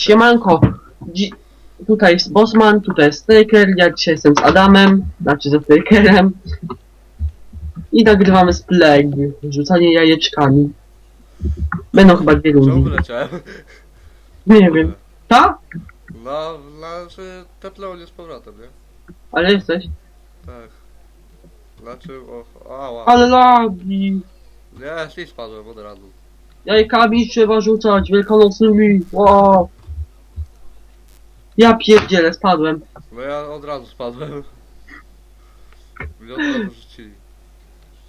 Siemanko, Dzi tutaj jest Bosman, tutaj jest Straker, ja dzisiaj jestem z Adamem, znaczy ze Strakerem i nagrywamy z Plague, rzucanie jajeczkami. Będą chyba dwie Czemu rundy, wyleciałem? nie wiem. Ta? No, znaczy tepnął mnie z powrotem, nie? Ale jesteś. Tak. Znaczy, o, ała. Ale lagi! Nie, śli spadłem od razu. Jajkami trzeba rzucać, wielkanocnymi, wow! Ja pierdzielę, spadłem. No ja od razu spadłem. Mnie od razu rzucili.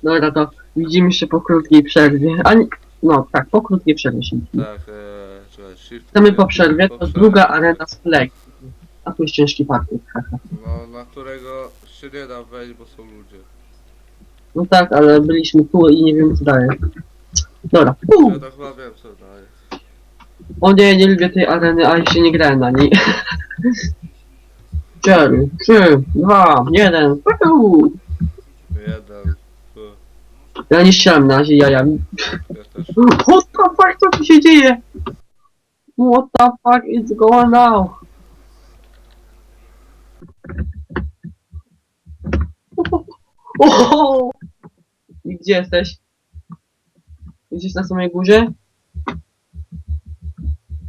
Dobra, to widzimy się po krótkiej przerwie. A nie, no tak, po krótkiej przerwie się widzimy. Tak, eee, czekaj, shift. Witamy po przerwie, to druga arena z Plague. A tu jest ciężki haha. No, na którego się nie da wejść, bo są ludzie. No tak, ale byliśmy tu i nie wiem co daje. Dobra. Uh. Ja to chyba wiem co daje. O nie, nie lubię tej areny, a jeszcze nie grałem na niej. Cztery, trzy, dwa, jeden. Uhu. Jeden. Tu, Ja nie strzelam na razie jajami. ja też. What the fuck, co tu się dzieje? What the fuck is going on? Oh! I gdzie jesteś? Gdzieś na samej górze?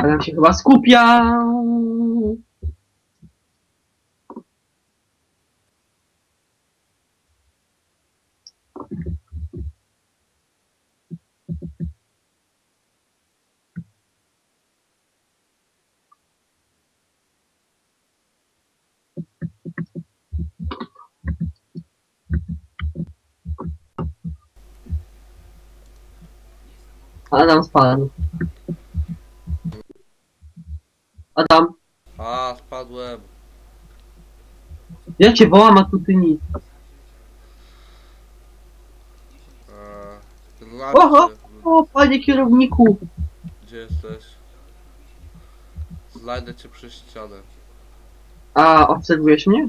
A nam się chyba skupia. Adam spadł. Adam, A, spadłem. ja cię wołam, a tu ty nic. Eee, Oho! O, panie kierowniku. gdzie jesteś? Znajdę cię przez ścianę. A, obserwujesz mnie?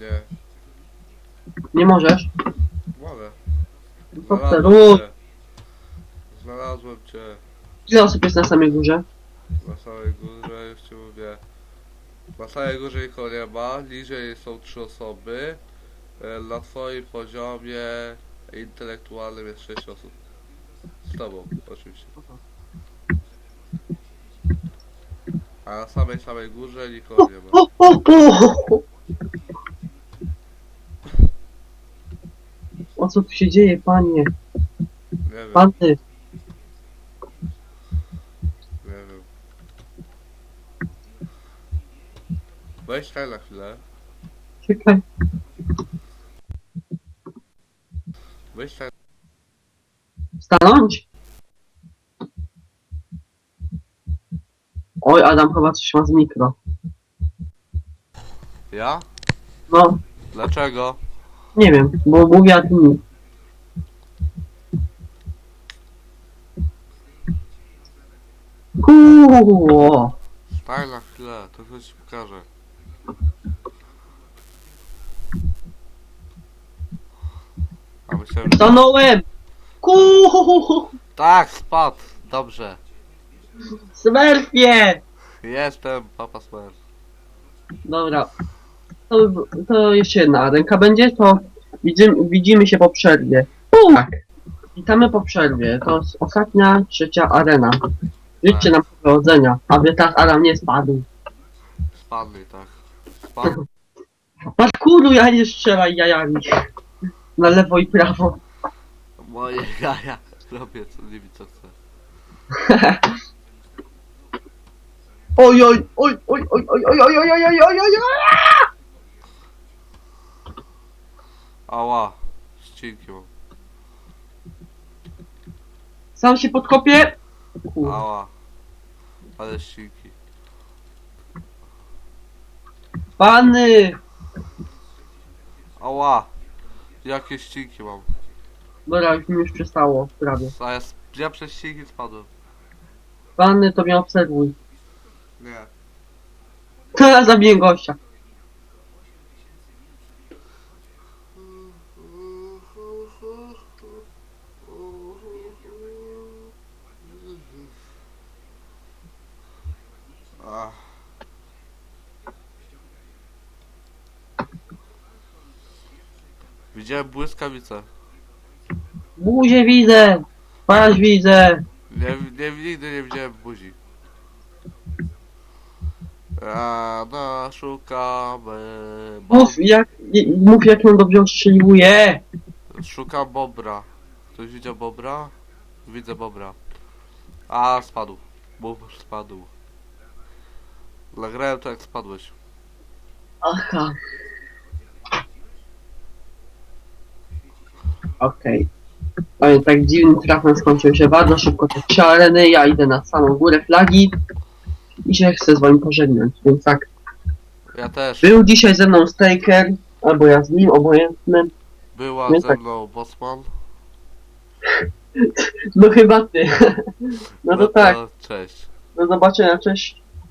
Nie, Nie możesz. mogę. Obserwuj. Znalazłem cię. Znalazłem cię. Ile osób jest na samej górze? Na samej górze, już ci mówię. Na samej górze nikogo nie ma, niżej są trzy osoby. E, Na twoim poziomie intelektualnym jest sześć osób. Z tobą, oczywiście. A na samej samej górze nikogo nie ma. O, co tu się dzieje, panie? Nie wiem, Pany, nie wiem. Weź tutaj na chwilę. czekaj. Weź tutaj. Stanąć? Oj, Adam chyba coś ma z mikro. Ja? No, Dlaczego? nie wiem, bo mówię, a ty nie. Kuuu, Staj na chwilę, to coś ci pokażę. A myślałem, że... stanąłem! Tak, spadł. Dobrze. Smurfie! Jestem, papa Smurf. Dobra. To, to jeszcze jedna ręka będzie, to widzimy, widzimy się po przerwie. Tak. Witamy po przerwie. To jest ostatnia, trzecia arena. Życzcie nam powodzenia, aby tak Adam nie spadł. Spadli, tak. Spadł. Parkuru ja nie strzelaj jajami. Na lewo i prawo. Moje jaja. Robię co nimi co chcę. Oj, oj, oj, oj, oj, oj, oj, oj, oj, oj, oj, oj, oj, oj. Ała. Ścinki mam. Sam się podkopię. Kur- Ała. Ale ścinki. Pany! Ała. Jakie ścinki mam. Dobra, już mi już przestało, prawie. A ja, s- ja przez ścinki spadłem. Pany, to mnie obserwuj. Nie. Teraz zabiję gościa. Widziałem błyskawicę. Buzię widzę! Twarz widzę! Nie, nie, nigdy nie widziałem buzi. A, no, szukamy. Bo, Mów jak, mów jak ją dobrze ostrzeliwuje! szukam bobra. Ktoś widział bobra? Widzę bobra. A, spadł. Bobr spadł. Nagrałem to jak spadłeś. Aha. Okej. Okay. tak dziwnym trafem skończył się bardzo szybko te trzy areny, ja idę na samą górę flagi i się chcę z wami pożegnać, więc tak. Ja też. Był dzisiaj ze mną Staker, albo ja z nim, obojętny. Była Nie ze tak. mną Bosman. No chyba ty. No to tak, Cześć. do zobaczenia, cześć.